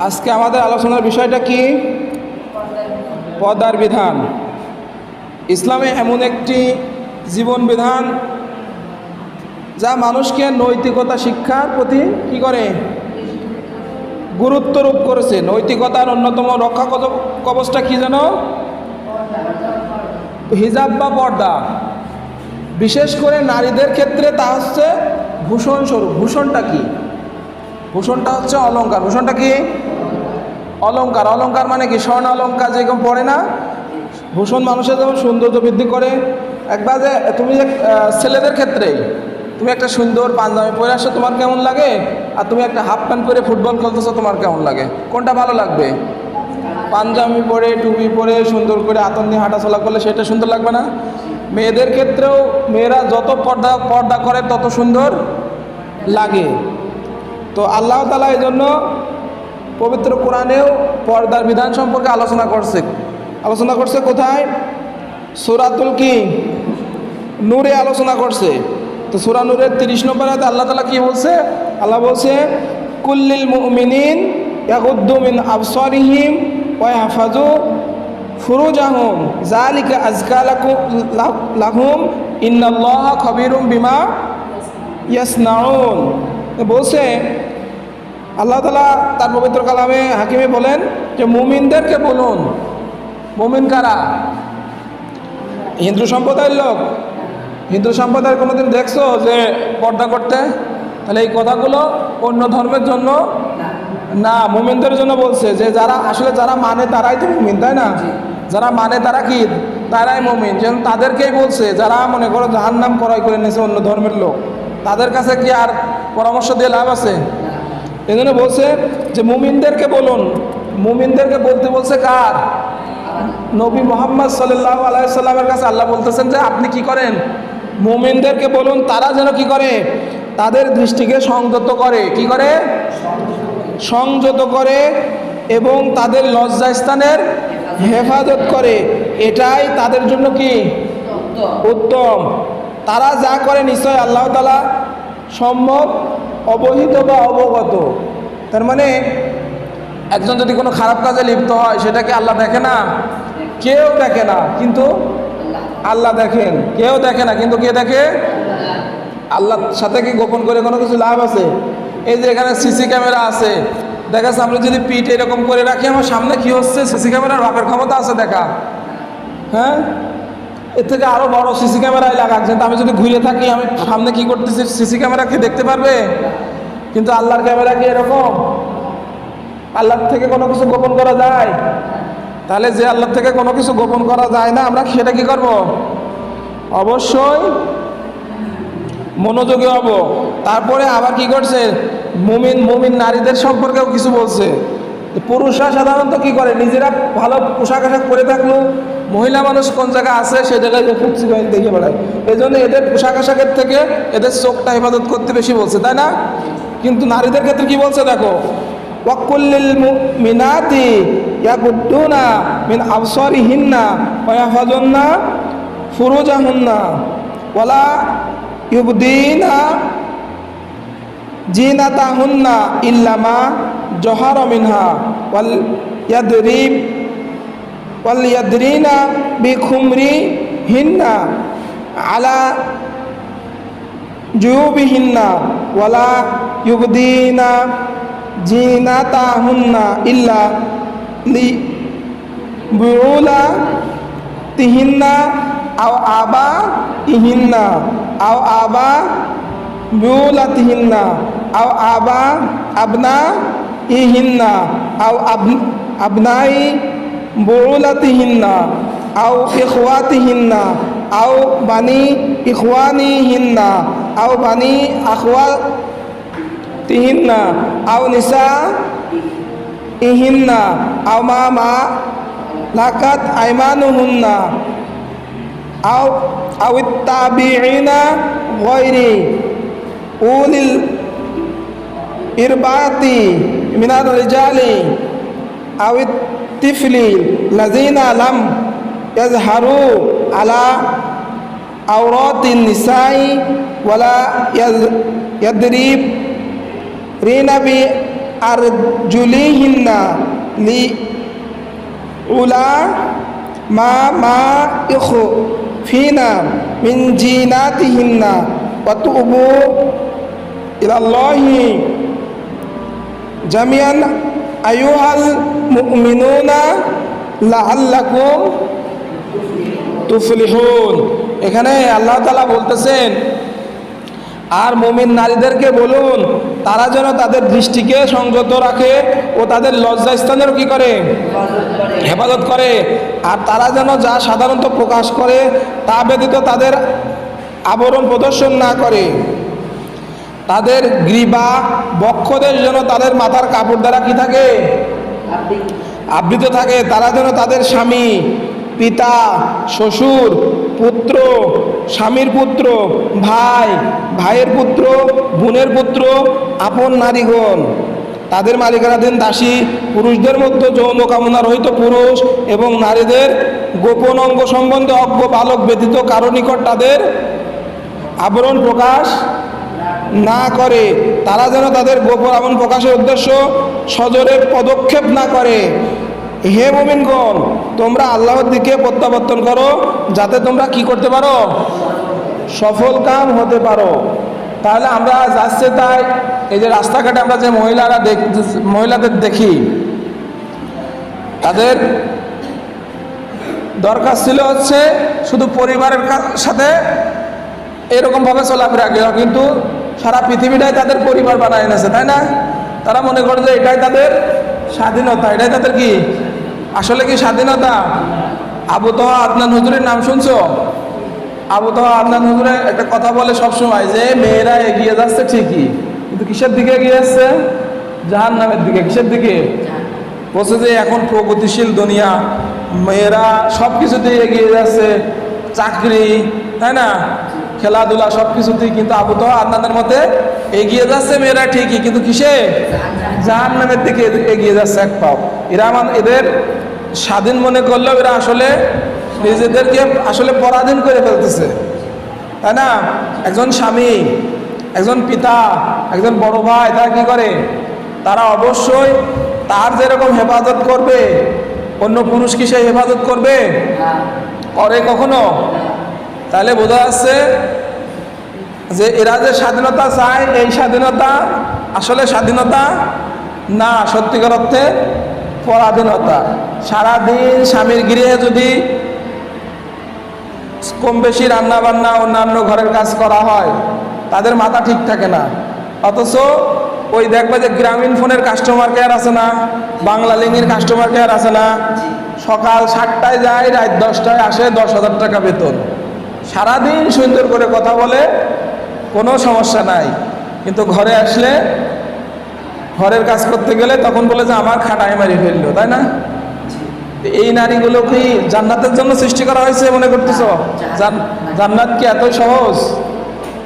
আজকে আমাদের আলোচনার বিষয়টা কি? পর্দার বিধান। ইসলামে এমন একটি জীবন বিধান যা মানুষকে নৈতিকতা শিক্ষার প্রতি কি করে? গুরুত্বরূপ করেছে। নৈতিকতার অন্যতম রক্ষা কব- কবচটা কি যেন? হিজাব বা পর্দা। বিশেষ করে নারীদের ক্ষেত্রে তা হচ্ছে ভূষণ স্বরূপ। ভূষণটা কি? ভূষণটা হচ্ছে অলঙ্কার ভূষণটা কি? অলঙ্কার অলঙ্কার মানে কি? স্বর্ণ অলংকার যেরকম পড়ে না, ভূষণ মানুষের যেমন সৌন্দর্য বৃদ্ধি করে। একবার যে তুমি যে ছেলেদের ক্ষেত্রে তুমি একটা সুন্দর পাঞ্জাবি পরে আসছো তোমার কেমন লাগে? আর তুমি একটা হাফ প্যান্ট পরে ফুটবল খেলতেছো, তোমার কেমন লাগে? কোনটা ভালো লাগবে? পাঞ্জাবি পরে, টুপি পরে, সুন্দর করে আতন দিয়ে হাঁটাচলা করলে সেটা সুন্দর লাগবে না? মেয়েদের ক্ষেত্রেও মেয়েরা যত পর্দা পর্দা করে তত সুন্দর লাগে। তো আল্লাহ তালা এই জন্য পবিত্র কোরআনেও পর্দার বিধান সম্পর্কে আলোচনা করছে। আলোচনা করছে কোথায়? সুরাতুল কি? নূরে আলোচনা করছে। তো সুরা নূরের তিরিশ নম্বর আল্লাহ তালা কি বলছে? আল্লাহ বলছে, কুল্লিল মুমিনিন ইয়াগুদ্দু মিন আবসারিহিম ওয়া ইয়াহফাজু ফুরুজাহুম। যালিকা আজকা লাকুম লাহুম ইন্নাল্লাহা খবিরুম বিমা ইয়াসনাউন। বলছে আল্লাহ তালা তার পবিত্র কালামে হাকিমে বলেন যে মুমিনদেরকে বলুন। মুমিন কারা? হিন্দু সম্প্রদায়ের লোক। হিন্দু সম্প্রদায়ের কোনোদিন দেখছ যে পর্দা করতে? তাহলে এই কথাগুলো অন্য ধর্মের জন্য না মুমিনদের জন্য বলছে যে যারা আসলে যারা মানে তারাই তো মুমিন তাই না? যারা মানে তারা কি? তারাই মুমিন। যেন তাদেরকেই বলছে যারা মনে করো জাহান নাম ক্রয় করে নিয়েছে অন্য ধর্মের লোক তাদের কাছে কি আর পরামর্শ দিয়ে লাভ আছে? এই জন্য বলছে যে মুমিনদেরকে বলুন। মুমিনদেরকে বলতে বলছে কার? নবী মোহাম্মদ সাল্লাহ আলাইসাল্লামের কাছে আল্লাহ বলতেছেন যে আপনি কি করেন? মুমিনদেরকে বলুন তারা যেন কি করে? তাদের দৃষ্টিকে সংযত করে। কি করে? সংযত করে এবং তাদের লজ্জাস্থানের হেফাজত করে। এটাই তাদের জন্য কি? উত্তম। তারা যা করে নিশ্চয় আল্লাহ তালা সম্ভব অবহিত বা অবগত। তার মানে একজন যদি কোনো খারাপ কাজে লিপ্ত হয়, সেটাকে আল্লাহ দেখে না? কেউ দেখে না। কিন্তু আল্লাহ দেখেন। কেউ দেখে না। কিন্তু কে দেখে? আল্লাহর সাথে কি গোপন করে কোনো কিছু লাভ আছে? এই যে এখানে সিসি ক্যামেরা আছে। দেখা যাচ্ছে আমরা যদি পিঠ এরকম করে রাখি আমার সামনে কি হচ্ছে? সিসি ক্যামেরার বাপের ক্ষমতা আছে দেখা। হ্যাঁ? এর থেকে আরও বড় সিসি ক্যামেরায় লাগাচ্ছেন আমি যদি ঘুরে থাকি, আমি সামনে কি করতেছি, সিসি ক্যামেরা কি দেখতে পারবে? কিন্তু আল্লাহর ক্যামেরা কি এরকম? আল্লাহর থেকে কোনো কিছু গোপন করা যায়? তাহলে যে আল্লাহর থেকে কোনো কিছু গোপন করা যায় না, আমরা সেটা কি করব? অবশ্যই মনোযোগী হব। তারপরে আবার কি করছে? মুমিন মুমিন নারীদের সম্পর্কেও কিছু বলছে। পুরুষরা সাধারণত কি করে? নিজেরা ভালো পোশাক আশাক পরে থাকল মহিলা মানুষ কোন জায়গায় আছে, সেই জায়গায় যে ফুটছি দেখে বেড়ায় এই জন্য এদের পোশাক আশাকের থেকে এদের চোখটা হেফাজত করতে বেশি বলছে, তাই না? কিন্তু নারীদের ক্ষেত্রে কি বলছে দেখো? ওয়াকুল্লিল মিনাতি ইয়াকুদ্দুনা মিন আবসারিহিন্না ইয়াহফাজুন্না ফুরুজাহুন্না ওয়ালা ইউবদিনা জিনাতাহুন্না ইল্লামা জহার মিনহা ওয়াল ইয়াদরিব ওয়াল ইয়াদরিনা বিখুমরি হিন্না আলা জুয়ুবিহিন্না ওয়ালা ইউবদিনা জিনাতাহুন্না ইল্লা লি বুউলা তিহিন্না আও আবা ইহিন্না আও আবা বুউলাতিহিন্না আও আবা আবনা ইহিন্না আও আব আবনাই বুউলাতিহিন্না, আও ইখওয়াতিহিন্না, আও বানি ইখওয়ানিহিন্না, আও বানি আখওয়া তিহিন্না আও নিসা ইহিন্না আও মা মা লাকাত আইমানুহুন্না, আও আও তাবিঈনা গায়রি উলিল ইরবাতি মিনার রিজালি আও তিফলি লাযিনা লাম ইয়াজহারু আলা আওরাতিন নিসাই ওয়ালা ইয়াদরিব রিনা বি আর জুলিহিন্না লি উলা মা মা ইখু ফিনা মিন জিনাতিহিন্না ওয়াতুবু ইলাল্লাহি জামিয়ান আইয়ুহাল মুমিনুনা লাআল্লাকুম তুফলিহুন এখানে আল্লাহ তালা বলতেছেন, আর মুমিন নারীদেরকে বলুন, তারা যেন তাদের দৃষ্টিকে সংযত রাখে ও তাদের লজ্জা লজ্জাস্থানেরও কি করে? হেফাজত করে। আর তারা যেন যা সাধারণত প্রকাশ করে তা ব্যতীত তাদের আবরণ প্রদর্শন না করে। তাদের গ্রীবা বক্ষদের যেন তাদের মাথার কাপড় দ্বারা কি থাকে? আবৃত থাকে। তারা যেন তাদের স্বামী, পিতা, শ্বশুর, পুত্র, স্বামীর পুত্র, ভাই, ভাইয়ের পুত্র, বোনের পুত্র, আপন নারীগণ। তাদের মালিকানাধীন দাসী পুরুষদের মধ্যে যৌন কামনা রহিত পুরুষ এবং নারীদের গোপন অঙ্গ সম্বন্ধে অজ্ঞ বালক ব্যতীত কারও নিকট তাদের আবরণ প্রকাশ না করে, তারা যেন তাদের গোপন আমন প্রকাশের উদ্দেশ্য সজোরে পদক্ষেপ না করে। হে মোমিনগণ, তোমরা আল্লাহর দিকে প্রত্যাবর্তন করো, যাতে তোমরা কি করতে পারো? সফল কাম হতে পারো। তাহলে আমরা যাচ্ছে তাই, এই যে রাস্তাঘাটে আমরা যে মহিলারা দেখ, মহিলাদের দেখি, তাদের দরকার ছিল হচ্ছে শুধু পরিবারের সাথে এরকমভাবে চলাফেরা কিন্তু সারা পৃথিবীটাই তাদের পরিবার বানায় এনেছে, তাই না? তারা মনে করে যে এটাই তাদের স্বাধীনতা, এটাই তাদের কি? আসলে কি স্বাধীনতা? আবু তোহা আদনান হুজুরের নাম শুনছো? আবু তোহা আদনান হুজুরের একটা কথা বলে সবসময় যে, মেয়েরা এগিয়ে যাচ্ছে ঠিকই, কিন্তু কিসের দিকে এগিয়ে যাচ্ছে? জাহান নামের দিকে, কিসের দিকে? বলছে যে, এখন প্রগতিশীল দুনিয়া, মেয়েরা সব কিছুতেই এগিয়ে যাচ্ছে, চাকরি, তাই না? খেলাধুলা সব কিছুতেই কিন্তু আবু তো আদনানের মতে এগিয়ে যাচ্ছে মেয়েরা ঠিকই কিন্তু কিসে? জাহান নামের দিকে এগিয়ে যাচ্ছে এক পাও। এরা আমার এদের স্বাধীন মনে করলেও এরা আসলে নিজেদেরকে আসলে পরাধীন করে ফেলতেছে। তাই না? একজন স্বামী একজন পিতা একজন বড় ভাই তারা কি করে? তারা অবশ্যই তার যেরকম হেফাজত করবে অন্য পুরুষ কি সে হেফাজত করবে? করে কখনো? তাহলে বোঝা যাচ্ছে যে এরা যে স্বাধীনতা চায় এই স্বাধীনতা আসলে স্বাধীনতা না সত্যিকার অর্থে পরাধীনতা। সারাদিন স্বামীর গৃহে যদি কম বেশি রান্না বান্না অন্যান্য ঘরের কাজ করা হয় তাদের মাথা ঠিক থাকে না। অথচ ওই দেখবে যে গ্রামীণ ফোনের কাস্টমার কেয়ার আছে না বাংলা লিঙ্গের কাস্টমার কেয়ার আছে না। সকাল সাতটায় যায় রাত দশটায় আসে দশ হাজার টাকা বেতন। সারাদিন সুন্দর করে কথা বলে কোনো সমস্যা নাই। কিন্তু ঘরে আসলে ঘরের কাজ করতে গেলে তখন বলে যে আমার খাটাই মারি ফেলল তাই না? এই নারীগুলো কি জান্নাতের জন্য সৃষ্টি করা হয়েছে মনে করতেছ? জান- জান্নাত কি এত সহজ?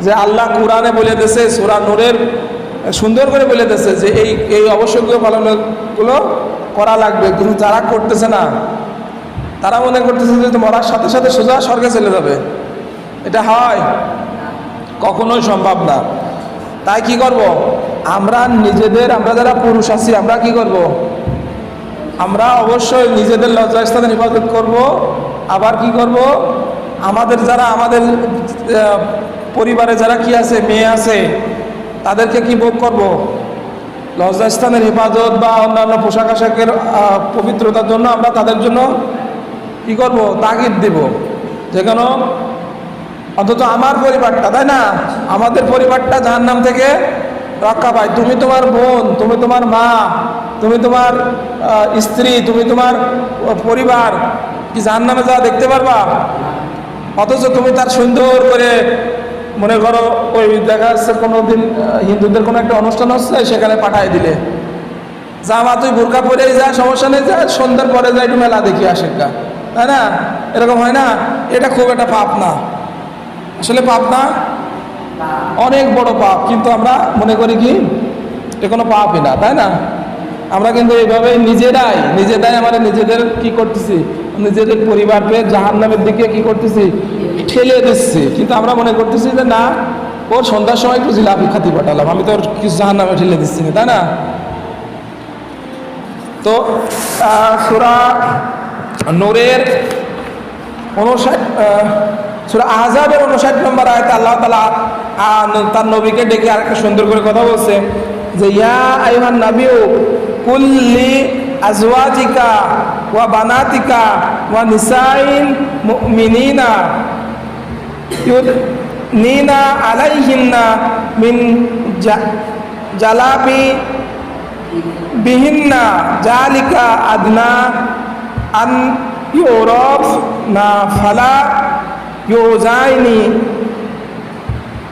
যে আল্লাহ কোরআনে বলে দিয়েছে সুরা নূরের সুন্দর করে বলে দিয়েছে যে এই এই আবশ্যকীয় পালনগুলো করা লাগবে কিন্তু যারা করতেছে না তারা মনে করতেছে যে মরার সাথে সাথে সোজা স্বর্গে চলে যাবে। এটা হয়। কখনোই সম্ভব না। তাই কি করব? আমরা নিজেদের, আমরা যারা পুরুষ আছি, আমরা কি করব? আমরা অবশ্যই নিজেদের লজ্জাস্থানে হেফাজত করব। আবার কি করব? আমাদের যারা, আমাদের পরিবারে যারা কি আছে, মেয়ে আছে, তাদেরকে কি ভোগ করব? লজ্জাস্থানের হেফাজত বা অন্যান্য পোশাক আশাকের পবিত্রতার জন্য আমরা তাদের জন্য কি করব? তাগিদ দেব। যে কেন অন্তত আমার পরিবারটা, তাই না? আমাদের পরিবারটা জাহান্নাম থেকে রক্ষা পায়। তুমি তোমার বোন, তুমি তোমার মা, তুমি তোমার স্ত্রী, তুমি তোমার পরিবার কি জাহান্নামে যাওয়া দেখতে পারবা? অথচ তুমি তার সুন্দর করে মনে করো ওই দেখা যাচ্ছে কোনো দিন হিন্দুদের কোনো একটা অনুষ্ঠান হচ্ছে, সেখানে পাঠাই দিলে। যা মা, তুই বোরকা পরেই যা, সমস্যা নেই, যা, সন্ধ্যার পরে যা, একটু মেলা দেখি আসে। তাই না? এরকম হয় না? এটা খুব একটা পাপ না। আসলে পাপ না? অনেক বড় পাপ, কিন্তু আমরা মনে করি কি? এ কোনো পাপই না, তাই না? আমরা কিন্তু এইভাবে নিজেরাই নিজেরাই আমরা নিজেদের কি করতেছি? নিজেদের পরিবারকে জাহান নামের দিকে কি করতেছি? ঠেলে দিচ্ছি। কিন্তু আমরা মনে করতেছি যে না, ওর সন্ধ্যার সময় একটু জিলাপি খাতি পাঠালাম, আমি তো ওর কিছু জাহান নামে ঠেলে দিচ্ছি না, তাই না? তো নোরের নূরের উনষাট সুরা আহজাবের উনষাট নম্বর আয়তে আল্লাহ তালা তার নবীকে ডেকে আরেকটা সুন্দর করে কথা বলছে যে, ইয়া আইহান নাবিউ কুল্লি আজওয়াজিকা ওয়া বানাতিকা ওয়া নিসাইন মুমিনিনা নিনা আলাইহিন্না মিন জা- জালাবি বিহিন্না জালিকা আদনা আন ইউরফ না ফালা ইউজাইনি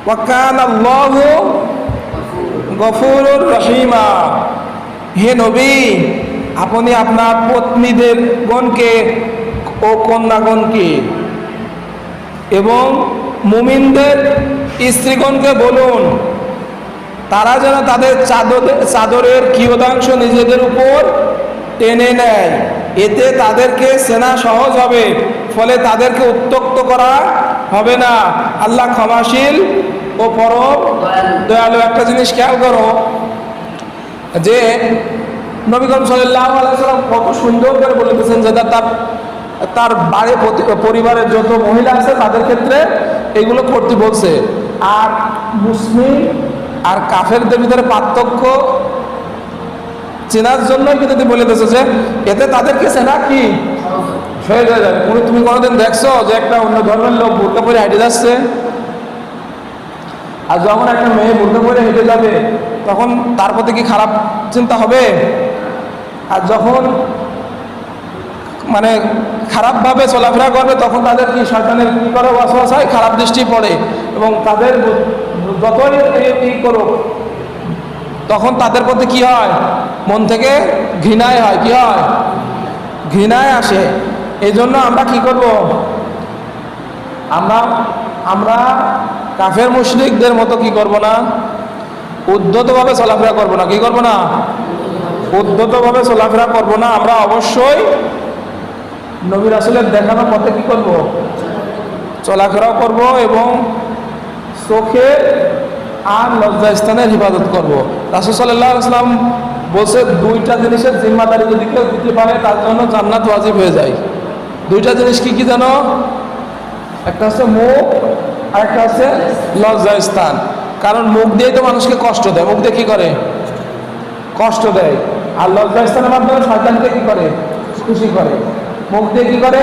ওয়াকান গফুরুর রহিমা হে নবী, আপনি আপনার পত্নীদের গণকে ও কন্যাগণকে এবং মুমিনদের স্ত্রীগণকে বলুন, তারা যেন তাদের চাদর, চাদরের কিয়দাংশ নিজেদের উপর টেনে নেয়, এতে তাদেরকে সেনা সহজ হবে। ফলে তাদেরকে উত্তক্ত করা হবে না। আল্লাহ ক্ষমাশীল ও পরম দয়ালু। একটা জিনিস খেয়াল করো, যে নবী করিম সাল্লাহ আলাইসাল্লাম কত সুন্দর করে বলে দিয়েছেন যে তার তার বাড়ি পরিবারের যত মহিলা আছে তাদের ক্ষেত্রে এগুলো করতে বলছে। আর মুসলিম আর কাফেরদের ভিতরে পার্থক্য চেনার জন্যই কিন্তু বলে দিয়েছে যে এতে তাদেরকে চেনা কি? হয়ে যায় তুমি তুমি কোনোদিন দেখছ যে একটা অন্য ধর্মের লোক বোরকা পরে হেঁটে যাচ্ছে? আর যখন একটা মেয়ে বোরকা পরে হেঁটে যাবে, তখন তার প্রতি কি খারাপ চিন্তা হবে? আর যখন মানে খারাপভাবে চলাফেরা করবে, তখন তাদের কি শয়তানের কি করে বসবাস হয় খারাপ দৃষ্টি পড়ে। এবং তাদের যতই ই করুক, তখন তাদের প্রতি কি হয়? মন থেকে ঘৃণায় হয়। কি হয়? ঘৃণায় আসে। এই জন্য আমরা কি করব? আমরা আমরা কাফের মুশরিকদের মতো কি করব না? উদ্ধতভাবে চলাফেরা করব না। কি করব না? উদ্ধতভাবে চলাফেরা করব না। আমরা অবশ্যই নবী রাসুলের দেখানো পথে কি করব? চলাফেরাও করব এবং চোখে আর লজ্জাস্থানের হিফাজত করব। রাসুল সাল্লাহ আসলাম বলছে, দুইটা জিনিসের জিম্মাদারি যদি কেউ দিতে পারে, তার জন্য জান্নাত ওয়াজিব হয়ে যায়। দুইটা জিনিস কি কি জানো? একটা হচ্ছে মুখ, আর একটা হচ্ছে লজ্জাস্থান। কারণ মুখ দিয়ে তো মানুষকে কষ্ট দেয়। মুখ দিয়ে কি করে? কষ্ট দেয়। আর লজ্জার স্থানের মাধ্যমে শয়তানকে কি করে? খুশি করে। মুখ দিয়ে কি করে?